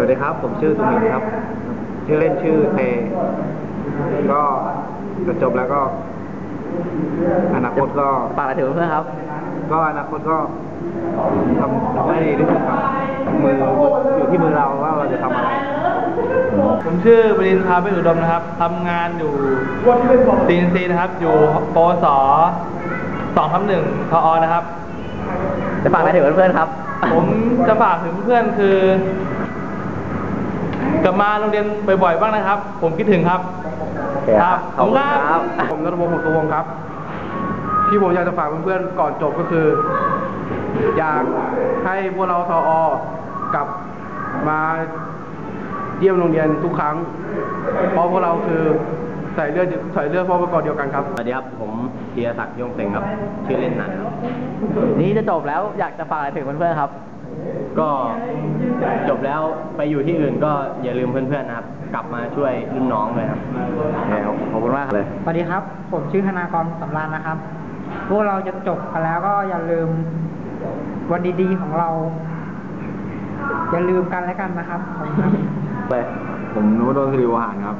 วัสดีครับ ผมชื่อตุมินครับ ชื่อเล่นชื่อเทก็จะจบแล้วก็ อนาคตก็ฝากอะไรถึงเพื่อนๆครับ ก็อนาคตก็ทำทำให้ดีที่สุดครับมืออยู่ที่มือเราว่าเราจะทำอะไร ผมชื่อบรินทร์พาไปอุดมนะครับทำงานอยู่ซีนซีนะครับ อยู่ปวสสองทับหนึ่งทอนะครับ จะฝากอะไรถึงเพื่อนๆครับ ผมจะฝากถึงเพื่อนคือ กลับมาโรงเรียนบ่อยๆบ้างนะครับ ผมคิดถึงครับโอเคครับขอบคุณครับ ผมนัทพงศ์หงสุวงศ์ครับ ที่ผมอยากจะฝากเพื่อนๆก่อนจบก็คือ อยากให้พวกเราทออกลับมาเยี่ยมโรงเรียนทุกครั้ง เพราะพวกเราคือใส่เลือดใส่เลือดพ่อประกอบเดียวกันครับ สวัสดีครับ ผมเทียศักดิ์ยงเซ็งครับ ชื่อเล่นนันครับ นี่จะจบแล้วอยากจะฝากอะไรถึงเพื่อนๆครับ ก็จบแล้วไปอยู่ที่อื่นก็อย่าลืมเพื่อนๆนะครับ กลับมาช่วยรุ่นน้องเลยครับโอเคครับขอบคุณมากเลยสวัสดีครับ ผมชื่อธนากรสำรานนะครับ พวกเราจะจบกันแล้วก็อย่าลืมวันดีๆของเรา อย่าลืมกันแล้วกันนะครับขอบคุณครับเลยผมนุวดลสิริวหารครับ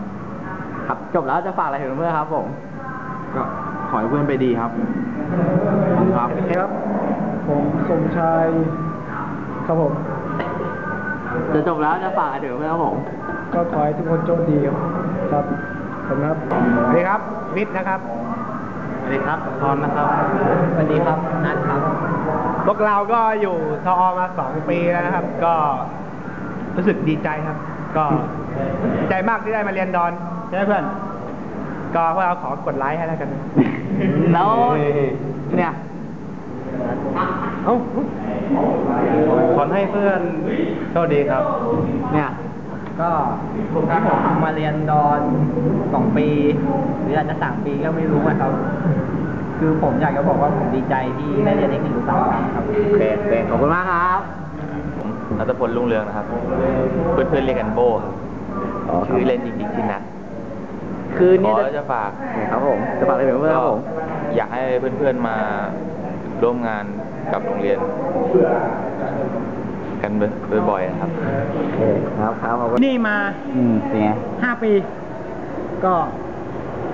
ครับ จบแล้วจะฝากอะไรถึงเพื่อนๆครับผมก็ขอให้เพื่อนไปดีครับขอบคุณครับครับ ผมสมชาย ครับผม จะจบแล้วจะฝากอะไรถึงเพื่อนๆครับผม ก็ขอให้ทุกคนโชคดีครับขอบคุณครับสวัสดีครับ วิทย์นะครับ สวัสดีครับพรนะครับ สวัสดีครับ นัทครับ พวกเราก็อยู่ทอมาสองปีแล้วนะครับ ก็รู้สึกดีใจครับ ก็ดีใจมากที่ได้มาเรียนดอนใช่ไหมเพื่อน ก็พวกเราขอกดไลค์ให้แล้วกัน แล้วเนี่ย เอ้า ขอให้เพื่อนโชคดีครับ เนี่ย ก็ที่ผมมาเรียนดอนสองปีหรืออาจจะสามปีก็ไม่รู้นะครับ คือผมอยากจะบอกว่าผมดีใจที่ได้เรียนเอกหนึ่งสามครับโอเคโอเคขอบคุณมากครับผมนัทพลรุ่งเรืองนะครับ เพื่อนๆเรียกกันโบครับอ๋อครับชื่อเล่นจริงๆชื่อนัทคือขนี่อจะจะฝากครับผมจะฝากอะไรถึงเพื่อนๆครับผมอยากให้เพื่อนๆมาร่วมงาน กับโรงเรียน กันบ่อยๆนะครับโอเคครับครับขอบคุณนี่มาอืมเป็นไงห้าปี ก็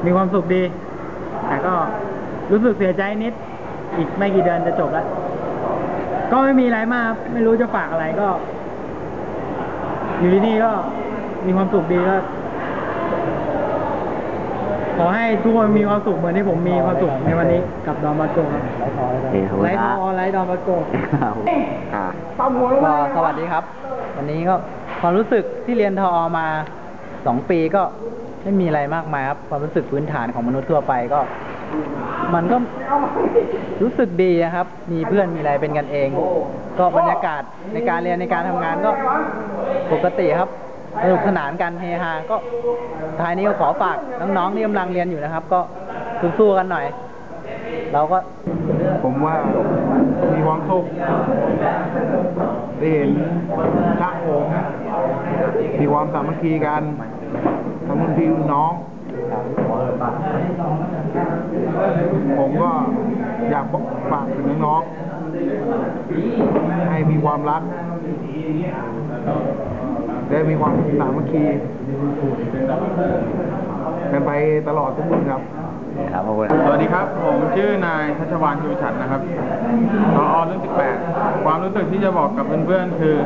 มีความสุขดี แต่ก็รู้สึกเสียใจนิด อีกไม่กี่เดือนจะจบแล้ว ก็ไม่มีอะไรมากครับไม่รู้จะฝากอะไรก็ อยู่ที่นี่ก็มีความสุขดีก็ ขอให้ทุกคนมีความสุขเหมือนที่ผมมีความสุขในวันนี้กับดอนบาโกครับโอเคขอบคุณไลท์คทรับอไลท์ดอนบาโกครับอ่าก็สวัสดีครับ วันนี้ก็ความรู้สึกที่เรียนทอมาสองปีก็ไม่มีอะไรมากมายครับ ความรู้สึกพื้นฐานของมนุษย์ทั่วไปก็ มันก็รู้สึกดีนะครับ มีเพื่อนมีอะไรเป็นกันเอง ก็บรรยากาศในการเรียนในการทำงานก็ปกติครับ สนุกสนานกันเฮฮาก็ท้ายนี้ก็ขอฝากน้องๆที่กำลังเรียนอยู่นะครับ ก็สู้ๆกันหน่อย เราก็ ผมว่ามีความสุขได้เห็นพระองค์มีความสามัคคีกันทั้งรุ่นพี่รุ่นน้อง ผมก็อยากฝากถึงน้องๆให้มีความรัก และมีความสามัคคีกันไปตลอดทุกรุ่นครับ ครับขอบคุณสวัสดีครับ ผมชื่อนายทัชวานชูฉันท์นะครับรอรุ่น 18 ความรู้สึกที่จะบอกกับเพื่อนๆคือ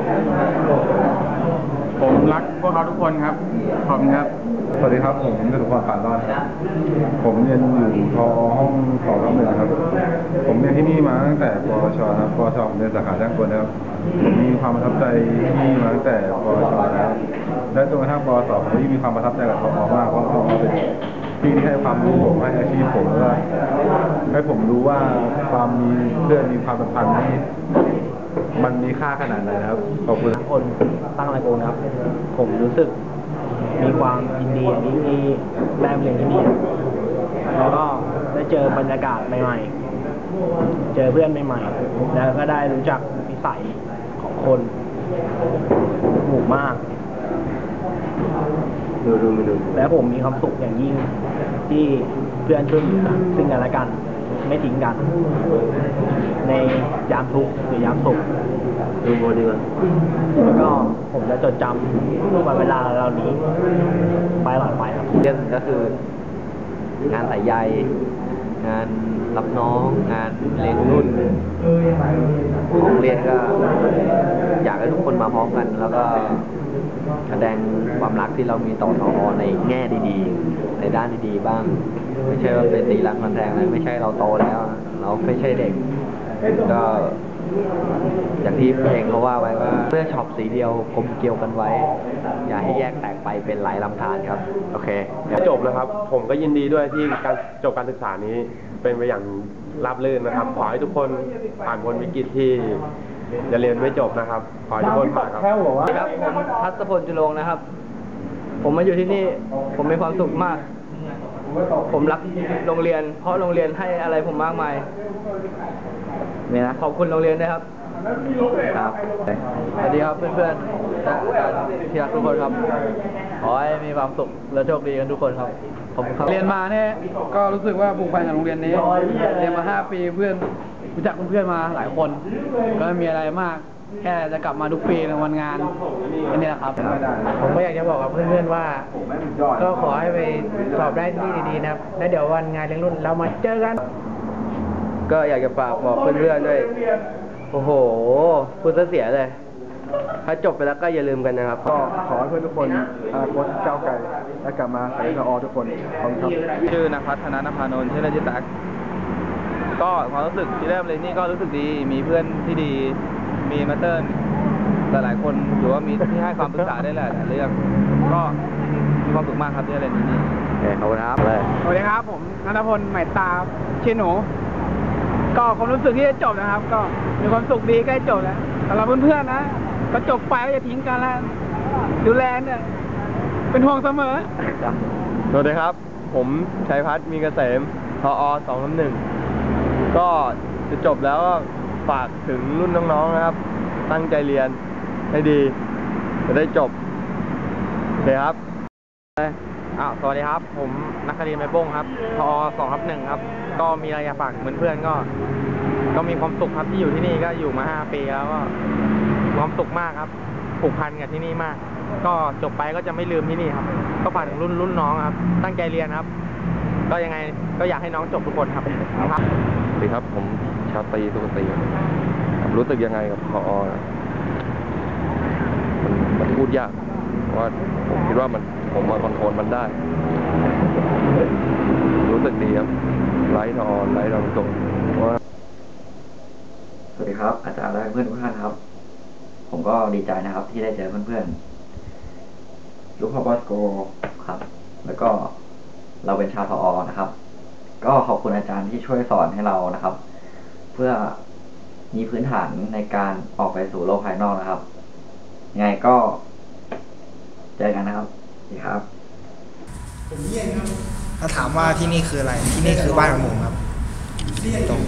ผมรักพวกเขาทุกคนครับ ขอบคุณครับ สวัสดีครับ ผมจตุพรปานรอดครับผมเรียนอยู่ทอห้องสองรับหนึ่งครับ ผมเรียนที่นี่มาตั้งแต่ปวชครับปวชผมเรียนสาขาช่างกลนะครับผมมีความประทับใจที่นี่มาตั้งแต่ปวชแล้วและจนกระทั่งปวสผมยิ่งมีความประทับใจกับทอมากเพราะทอเป็นที่ที่ให้ความรู้ผมให้อาชีพผมแล้วให้ผมรู้ว่าความมีเพื่อนมีความสัมพันธ์นี่มันมีค่าขนาดไหนครับขอบคุณคนตั้งตระกูลครับ ผมรู้สึก มีความยินดีอย่างนี้ที่ได้มาเรียนที่นี่ครับแล้วก็ได้เจอบรรยากาศใหม่ๆ เจอเพื่อนใหม่ๆ แล้วก็ได้รู้จักนิสัยของคนหมู่มาก ดูดูดูและผมมีความสุขอย่างยิ่งที่เพื่อนช่วยเหลือซึ่งกันและกัน ไม่ทิ้งกัน ในยามทุกข์หรือยามสุขดูโมดีกว่าแล้วก็ผมจะจดจำวันเวลาเหล่านี้ ไปตลอดไปครับเรื่องก็คือ งานสายใยงานรับน้องงานเลี้ยงรุ่นของโรงเรียนก็ อยากให้ทุกคนมาพร้อมกัน แล้วก็แสดงความรักที่เรามีต่อทอในแง่ดีๆ ในด้านดีๆบ้าง ไม่ใช่ว่าเป็นตีรันฟันแทงอะไรไม่ใช่เราโตแล้ว เราไม่ใช่เด็ก ก็อย่างที่เพลงเขาว่าไว้ว่าเสื้อช็อปสีเดียวกลมเกลียวกันไว้ อย่าให้แยกแตกไปเป็นหลายลำธารครับ โอเคจบนะครับ ผมก็ยินดีด้วยที่การจบการศึกษานี้เป็นไปอย่างราบรื่นนะครับ ขอให้ทุกคนผ่านพ้นวิกฤตที่จะเรียนไม่จบนะครับ ขอให้ทุกคนผ่านครับครับผมทัศพลจุลงนะครับ ผมมาอยู่ที่นี่ ผมมีความสุขมาก ผมรักโรงเรียน เพราะโรงเรียนให้อะไรผมมากมายเนี่ยนะขอบคุณโรงเรียนด้วยครับ ครับสวัสดีครับเพื่อนๆและอาจารย์ที่รักทุกคนครับ ขอให้มีความสุขและโชคดีกันทุกคนครับขอบคุณครับเรียนมาเนี่ยก็รู้สึกว่าผูกพันกับโรงเรียนนี้ เรียนมาห้าปีเพื่อนรู้จักเพื่อนๆมาหลายคน ก็ไม่มีอะไรมาก แค่จะกลับมาทุกปีในวันงานอันนี้แหละครับ ผมก็อยากจะบอกกับเพื่อนๆว่า ก็ขอให้ไปสอบได้ที่ดีๆนะครับ แล้วเดี๋ยววันงานเลี้ยงรุ่นเรามาเจอกัน ก็อยากจะฝากบอกเพื่อนๆด้วย โอ้โหพูดซะเสียเลย ถ้าจบไปแล้วก็อย่าลืมกันนะครับ ก็ขอให้เพื่อนทุกคนอนาคตก้าวไกลและกลับมาใส่ทอทุกคนขอบคุณครับชื่อนภัสธนนภานนท์ชื่อเล่นชื่อตั๊กก็ความรู้สึกที่เริ่มเลยนี่ก็รู้สึกดีมีเพื่อนที่ดี มีมาเตอร์หลายๆคนหรือว่ามีที่ให้ความปรึกษาได้หลายๆเรื่องก็มีความสุขมากครับที่ได้เรียนที่นี่โอเคขอบคุณครับเลย สวัสดีครับผมนัทพลใหม่ตาครับชื่อหนู ก็ความรู้สึกที่จะจบนะครับ ก็มีความสุขดีใกล้จบแล้วสำหรับเพื่อนๆนะก็จบไปก็จะทิ้งกันแล้วดูแลเนี่ยเป็นห่วงเสมอ สวัสดีครับ ผมชัยพัฒน์มีเกษมทอสองหนึ่งก็จะจบแล้วก็ ฝากถึงรุ่นน้องๆนะครับ ตั้งใจเรียนให้ดี จะได้จบโอเคครับอ้าวสวัสดีครับ ผมนักคดีไม้บ้งครับพอสองทับหนึ่งครับ ก็มีอะไรอยากฝากเหมือนเพื่อนก็ ก็มีความสุขครับที่อยู่ที่นี่ก็อยู่มาห้าปีแล้วก็ความสุขมากครับผูกพันกับที่นี่มาก ก็จบไปก็จะไม่ลืมที่นี่ครับ ก็ฝากถึงรุ่นรุ่นน้องครับ ตั้งใจเรียนครับ ก็ยังไงก็อยากให้น้องจบทุกคนครับครับสวัสดีครับ ผมชาตรีสุกตีผมรู้สึกยังไงกับพอมันมันพูดยากเพราะว่าผมคิดว่ามันผมมาคอนโทรลมันได้ รู้สึกดีครับไลท์ทอไลท์ทองตรงว่าสวัสดีครับ อาจารย์และเพื่อนทุกท่านครับ ผมก็ดีใจนะครับ ที่ได้เจอเพื่อนๆลูกพ่อบอสโกครับ แล้วก็ เราเป็นชาวทอนะครับ ก็ขอบคุณอาจารย์ที่ช่วยสอนให้เรานะครับ เพื่อมีพื้นฐานในการออกไปสู่โลกภายนอกนะครับยังไงก็เจอกันนะครับสวัสดีครับถ้าถามว่าที่นี่คืออะไร ที่นี่คือบ้านของผมครับตรง